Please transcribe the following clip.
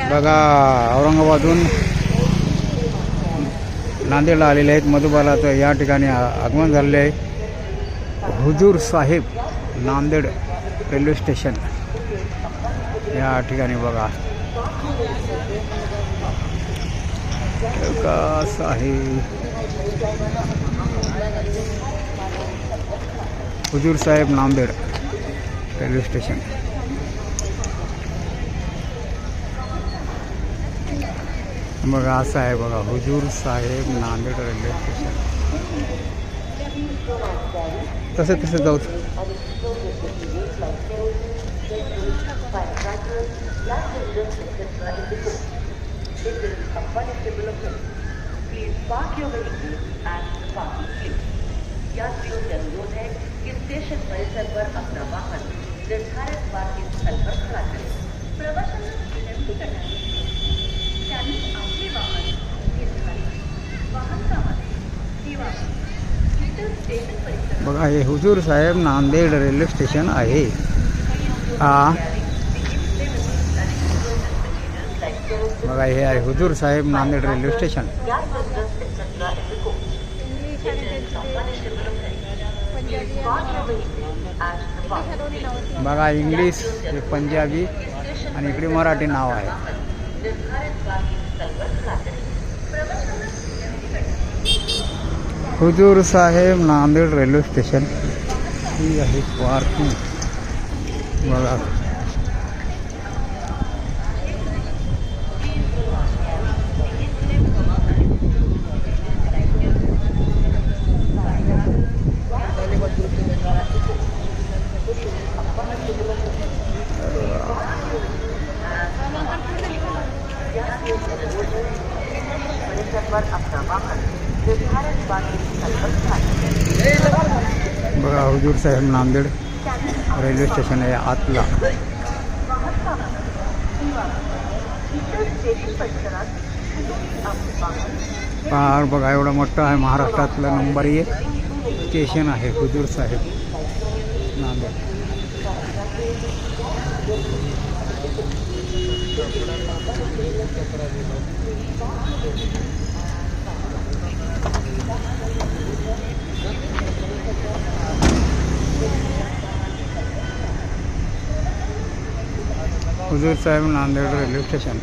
बघा औरंगाबादहून नांदेडला आलेले आहेत. मधुबालाचं या ठिकाणी आगमन झालेले आहे. हुजूर साहेब नांदेड रेल्वे स्टेशन. या ठिकाणी बघा. कसं आहे हुजूर साहेब नांदेड रेल्वे स्टेशन. बघा असं आहे बघा हुजूर साहेब नांदेड रेल्वे स्टेशन तसे तसे जाऊ Please park your vehicle at the parking place. Bay Hazur Sahib Nanded railway station है. आ बे है हुजूर साहेब नांदेड रेलवे स्टेशन. बगा इंग्लिश पंजाबी इकड़ी मराठी नाव है हुजूर साहेब नांदेड रेल्वे स्टेशन। ही आहे पार्किंग बघा. बघा हुजूर साहेब नांदेड रेल्वे स्टेशन आहे आतला. वाहन बघा एवढं मोठं आहे महाराष्ट्रातलं नंबर एक स्टेशन आहे हुजूर साहेब नांदेड. हुजूर साहेब नांदेड रेल्वे स्टेशन